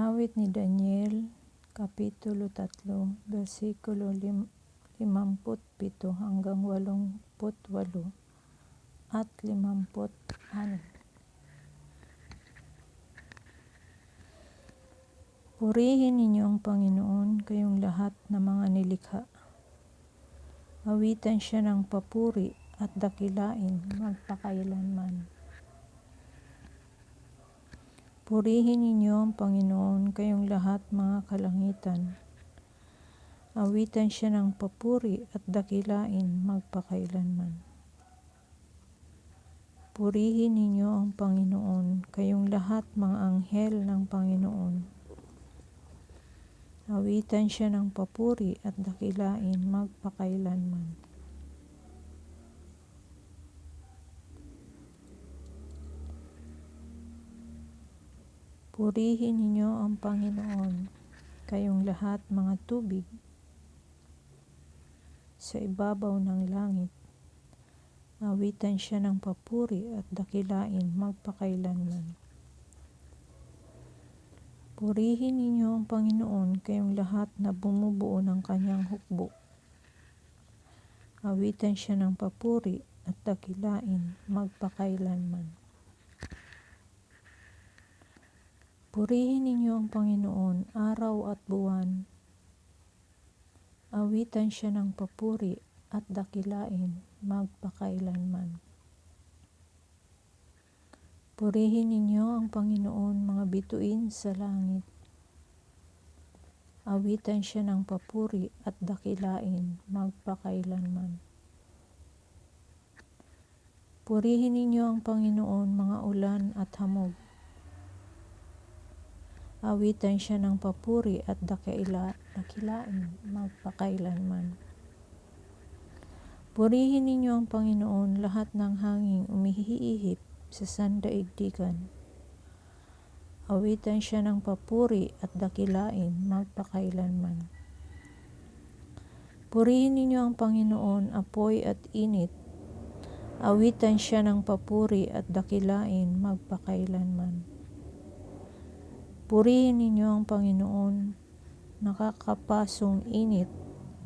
Awit ni Daniel, Kapitulo 3, versikulo 57 hanggang 88 at 56. Purihin ninyo ang Panginoon, kayong lahat na mga nilikha. Awitan siya ng papuri at dakilain magpakailanman. Purihin ninyo ang Panginoon, kayong lahat mga kalangitan. Awitan siya ng papuri at dakilain magpakailanman. Purihin ninyo ang Panginoon, kayong lahat mga anghel ng Panginoon. Awitan siya ng papuri at dakilain magpakailanman. Purihin ninyo ang Panginoon, kayong lahat mga tubig sa ibabaw ng langit. Awitan siya ng papuri at dakilain magpakailanman. Purihin ninyo ang Panginoon, kayong lahat na bumubuo ng kanyang hukbo. Awitan siya ng papuri at dakilain magpakailanman. Purihin ninyo ang Panginoon araw at buwan. Awitan siya ng papuri at dakilain magpakailanman. Purihin ninyo ang Panginoon mga bituin sa langit. Awitan siya ng papuri at dakilain magpakailanman. Purihin ninyo ang Panginoon mga ulan at hamog. Awitan siya ng papuri at dakila, dakilain magpakailanman. Purihin ninyo ang Panginoon lahat ng hanging umihiihip sa sandaigdigan. Awitan siya ng papuri at dakilain magpakailanman. Purihin ninyo ang Panginoon apoy at init. Awitan siya ng papuri at dakilain magpakailanman. Purihin ninyo ang Panginoon, nakakapasong init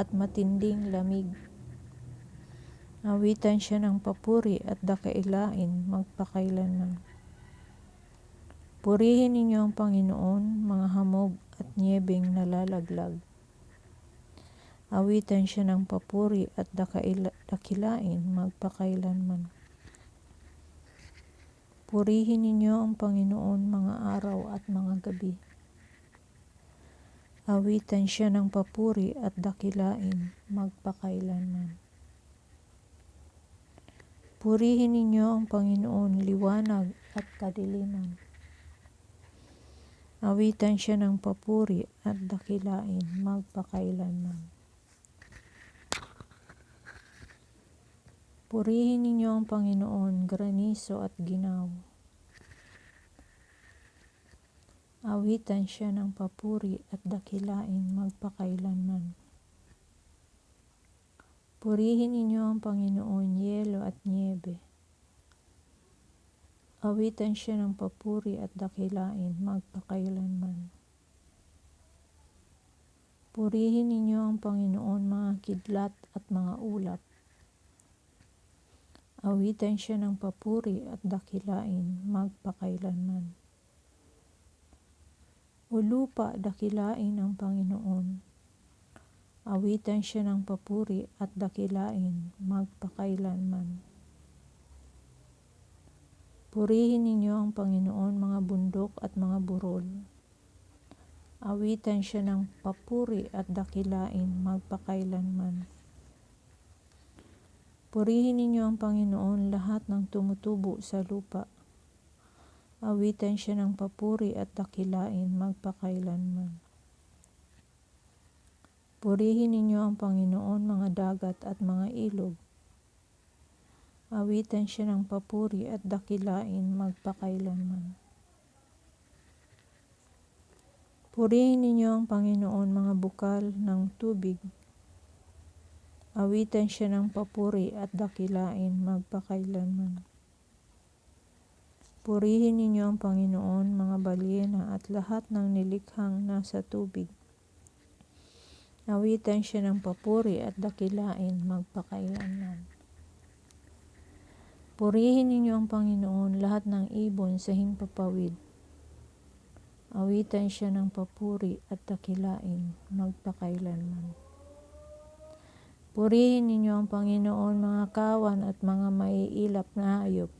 at matinding lamig. Awitan siya ng papuri at dakailain magpakailanman. Purihin ninyo ang Panginoon, mga hamog at niebeng nalalaglag. Awitan siya ng papuri at dakilain magpakailanman. Purihin ninyo ang Panginoon mga araw at mga gabi. Awitan siya ng papuri at dakilain magpakailanman. Purihin ninyo ang Panginoon liwanag at kadiliman. Awitan siya ng papuri at dakilain magpakailanman. Purihin ninyo ang Panginoon, graniso at ginaw. Awitan siya ng papuri at dakilain magpakailanman. Purihin ninyo ang Panginoon, yelo at niebe. Awitan siya ng papuri at dakilain magpakailanman. Purihin ninyo ang Panginoon mga kidlat at mga ulap. Awitan siya ng papuri at dakilain magpakailanman. O lupa, dakilain ang Panginoon. Awitan siya ng papuri at dakilain magpakailanman. Purihin ninyo ang Panginoon mga bundok at mga burol. Awitan siya ng papuri at dakilain magpakailanman. Purihin ninyo ang Panginoon lahat ng tumutubo sa lupa. Awitan siya ng papuri at dakilain magpakailanman. Purihin ninyo ang Panginoon mga dagat at mga ilog. Awitan siya ng papuri at dakilain magpakailanman. Purihin ninyo ang Panginoon mga bukal ng tubig. Awitan siya ng papuri at dakilain magpakailanman. Purihin ninyo ang Panginoon, mga balyena at lahat ng nilikhang nasa tubig. Awitan siya ng papuri at dakilain magpakailanman. Purihin ninyo ang Panginoon, lahat ng ibon sa himpapawid. Awitan siya ng papuri at dakilain magpakailanman. Purihin ninyo ang Panginoon, mga kawan at mga maiilap na hayop.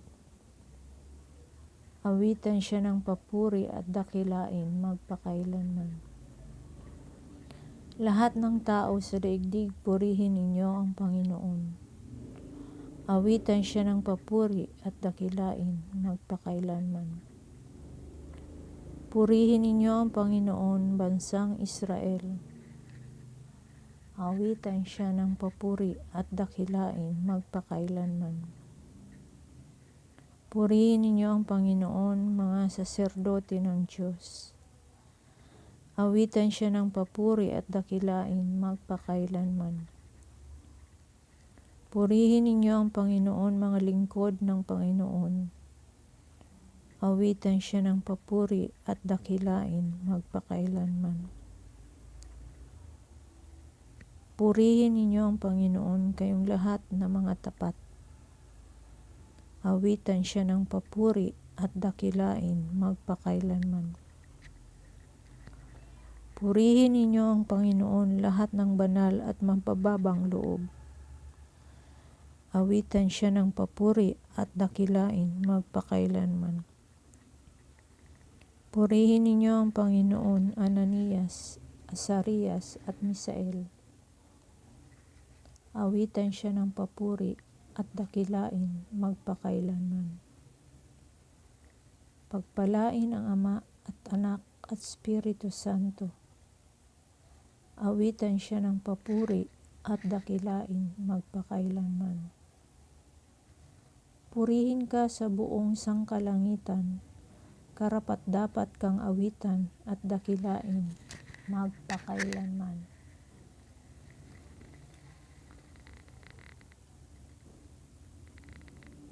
Awitan siya ng papuri at dakilain magpakailanman. Lahat ng tao sa daigdig, purihin ninyo ang Panginoon. Awitan siya ng papuri at dakilain magpakailanman. Purihin ninyo ang Panginoon, bansang Israel. Awitan siya ng papuri at dakilain magpakailanman. Purihin ninyo ang Panginoon, mga saserdote ng Diyos. Awitan siya ng papuri at dakilain magpakailanman. Purihin ninyo ang Panginoon, mga lingkod ng Panginoon. Awitan siya ng papuri at dakilain magpakailanman. Purihin ninyo ang Panginoon, kayong lahat na mga tapat. Awitan siya ng papuri at dakilain magpakailanman. Purihin ninyo ang Panginoon lahat ng banal at mapababang loob. Awitan siya ng papuri at dakilain magpakailanman. Purihin ninyo ang Panginoon Ananias, Asarias at Misael. Awitan siya ng papuri at dakilain magpakailanman. Pagpalain ang Ama at Anak at Espiritu Santo. Awitan siya ng papuri at dakilain magpakailanman. Purihin ka sa buong sangkalangitan, karapat dapat kang awitan at dakilain magpakailanman.